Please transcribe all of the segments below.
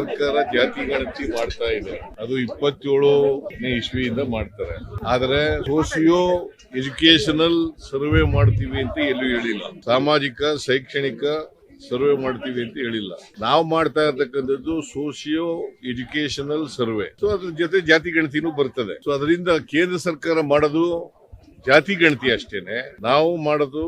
ಸರ್ಕಾರ ಜಾತಿ ಗಣತಿ ಮಾಡ್ತಾ ಇದೆ. ಅದು ಇಪ್ಪತ್ತೇಳನೇ ಇಸ್ವಿಯಿಂದ ಮಾಡ್ತಾರೆ. ಆದ್ರೆ ಸೋಸಿಯೋ ಎಜುಕೇಶನಲ್ ಸರ್ವೆ ಮಾಡ್ತೀವಿ ಅಂತ ಎಲ್ಲೂ ಹೇಳಿಲ್ಲ. ಸಾಮಾಜಿಕ, ಶೈಕ್ಷಣಿಕ ಸರ್ವೆ ಮಾಡ್ತೀವಿ ಅಂತ ಹೇಳಿಲ್ಲ. ನಾವು ಮಾಡ್ತಾ ಇರ್ತಕ್ಕಂಥದ್ದು ಸೋಷಿಯೋ ಎಜುಕೇಶನಲ್ ಸರ್ವೆ. ಸೊ ಅದ್ರ ಜೊತೆ ಜಾತಿ ಗಣತಿನೂ ಬರ್ತದೆ. ಸೊ ಅದರಿಂದ ಕೇಂದ್ರ ಸರ್ಕಾರ ಮಾಡೋದು ಜಾತಿ ಗಣತಿ ಅಷ್ಟೇನೆ. ನಾವು ಮಾಡೋದು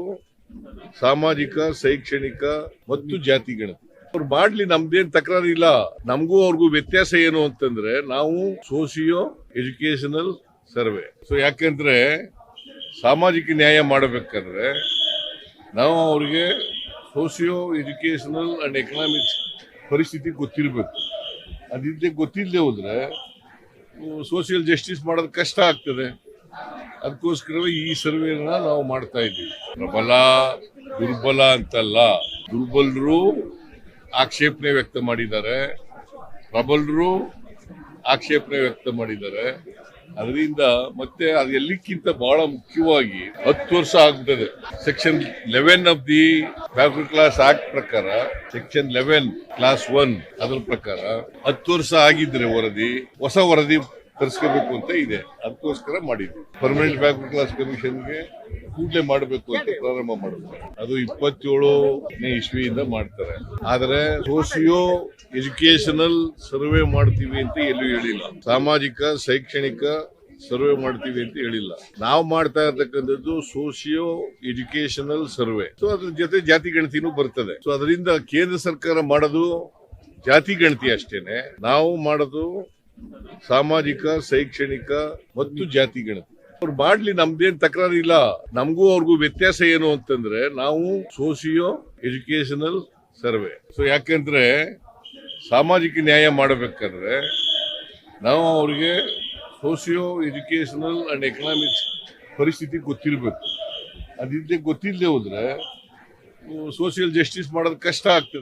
ಸಾಮಾಜಿಕ, ಶೈಕ್ಷಣಿಕ ಮತ್ತು ಜಾತಿ ಗಣತಿ. ಅವ್ರು ಮಾಡ್ಲಿ, ನಮ್ದೇನ್ ತಕರಾರು ಇಲ್ಲ. ನಮಗೂ ಅವ್ರಿಗೂ ವ್ಯತ್ಯಾಸ ಏನು ಅಂತಂದ್ರೆ ನಾವು ಸೋಶಿಯೋ ಎಜುಕೇಶನಲ್ ಸರ್ವೆ. ಸೊ ಯಾಕೆಂದ್ರೆ ಸಾಮಾಜಿಕ ನ್ಯಾಯ ಮಾಡಬೇಕಾದ್ರೆ ನಾವು ಅವ್ರಿಗೆ ಸೋಶಿಯೋ ಎಜುಕೇಶನಲ್ ಅಂಡ್ ಎಕನಾಮಿಕ್ಸ್ ಪರಿಸ್ಥಿತಿ ಗೊತ್ತಿರಬೇಕು. ಅದಿದ್ದೆ ಗೊತ್ತಿಲ್ಲದೆ ಹೋದ್ರೆ, ಸೋಷಿಯಲ್ ಜಸ್ಟಿಸ್ ಮಾಡೋದು ಕಷ್ಟ ಆಗ್ತದೆ. ಅದಕ್ಕೋಸ್ಕರವೇ ಈ ಸರ್ವೆನ ನಾವು ಮಾಡ್ತಾ ಇದ್ದೀವಿ. ಪ್ರಬಲ, ದುರ್ಬಲ ಅಂತಲ್ಲ. ದುರ್ಬಲರು ಆಕ್ಷೇಪಣೆ ವ್ಯಕ್ತ ಮಾಡಿದ್ದಾರೆ. ಪ್ರಬಲರು ಆಕ್ಷೇಪಣೆ ವ್ಯಕ್ತ ಮಾಡಿದ್ದಾರೆ. ಅದರಿಂದ ಮತ್ತೆ ಅದು ಎಲ್ಲಕ್ಕಿಂತ ಬಹಳ ಮುಖ್ಯವಾಗಿ ಹತ್ತು ವರ್ಷ ಆಗ್ತದೆ section eleven of the fabric class act ಪ್ರಕಾರ ಸೆಕ್ಷನ್ ಲೆವೆನ್ ಕ್ಲಾಸ್ ಒನ್ ಅದರ ಪ್ರಕಾರ ಹತ್ತು ವರ್ಷ ಆಗಿದ್ರೆ ವರದಿ, ಹೊಸ ವರದಿ ತರಿಸ್ಕೋಬೇಕು ಅಂತ ಇದೆ. ಅದಕ್ಕೋಸ್ಕರ ಮಾಡಿದ್ವಿ ಪರ್ಮನೆಂಟ್ ಫ್ಯಾಬ್ರಿಕ್ ಕ್ಲಾಸ್ ಕಮಿಷನ್ಗೆ ಕೂಡಲೇ ಮಾಡಬೇಕು ಅಂತ ಪ್ರಾರಂಭ ಮಾಡಿದ್ರು ಅದು ಇಪ್ಪತ್ತೇಳನೇ ಇಸ್ವಿಯಿಂದ ಮಾಡ್ತಾರೆ. ಆದ್ರೆ ಸೋಶಿಯೋ ಎಜುಕೇಶನಲ್ ಸರ್ವೆ ಮಾಡ್ತೀವಿ ಅಂತ ಎಲ್ಲೂ ಹೇಳಿಲ್ಲ. ಸಾಮಾಜಿಕ, ಶೈಕ್ಷಣಿಕ ಸರ್ವೆ ಮಾಡ್ತೀವಿ ಅಂತ ಹೇಳಿಲ್ಲ. ನಾವು ಮಾಡ್ತಾ ಇರ್ತಕ್ಕಂಥದ್ದು ಸೋಶಿಯೋ ಎಜುಕೇಶನಲ್ ಸರ್ವೆ. ಸೊ ಅದ್ರ ಜೊತೆ ಜಾತಿ ಗಣತಿನೂ ಬರ್ತದೆ. ಸೊ ಅದರಿಂದ ಕೇಂದ್ರ ಸರ್ಕಾರ ಮಾಡೋದು ಜಾತಿ ಗಣತಿ ಅಷ್ಟೇನೆ. ನಾವು ಮಾಡೋದು ಸಾಮಾಜಿಕ, ಶೈಕ್ಷಣಿಕ ಮತ್ತು ಜಾತಿ ಗಣತಿ. ಅವ್ರು ಮಾಡ್ಲಿ, ನಮ್ದೇನ್ ತಕರಾರು ಇಲ್ಲ. ನಮಗೂ ಅವ್ರಿಗೂ ವ್ಯತ್ಯಾಸ ಏನು ಅಂತಂದ್ರೆ ನಾವು ಸೋಶಿಯೋ ಎಜುಕೇಶನಲ್ ಸರ್ವೆ. ಸೊ ಯಾಕೆಂದ್ರೆ ಸಾಮಾಜಿಕ ನ್ಯಾಯ ಮಾಡಬೇಕಂದ್ರೆ ನಾವು ಅವ್ರಿಗೆ ಸೋಶಿಯೋ ಎಜುಕೇಶನಲ್ ಅಂಡ್ ಎಕನಾಮಿಕ್ಸ್ ಪರಿಸ್ಥಿತಿ ಗೊತ್ತಿರಬೇಕು. ಅದಿದ್ದೆ ಗೊತ್ತಿಲ್ಲದೆ ಹೋದ್ರೆ, ಸೋಷಿಯಲ್ ಜಸ್ಟಿಸ್ ಮಾಡೋದು ಕಷ್ಟ ಆಗ್ತದೆ.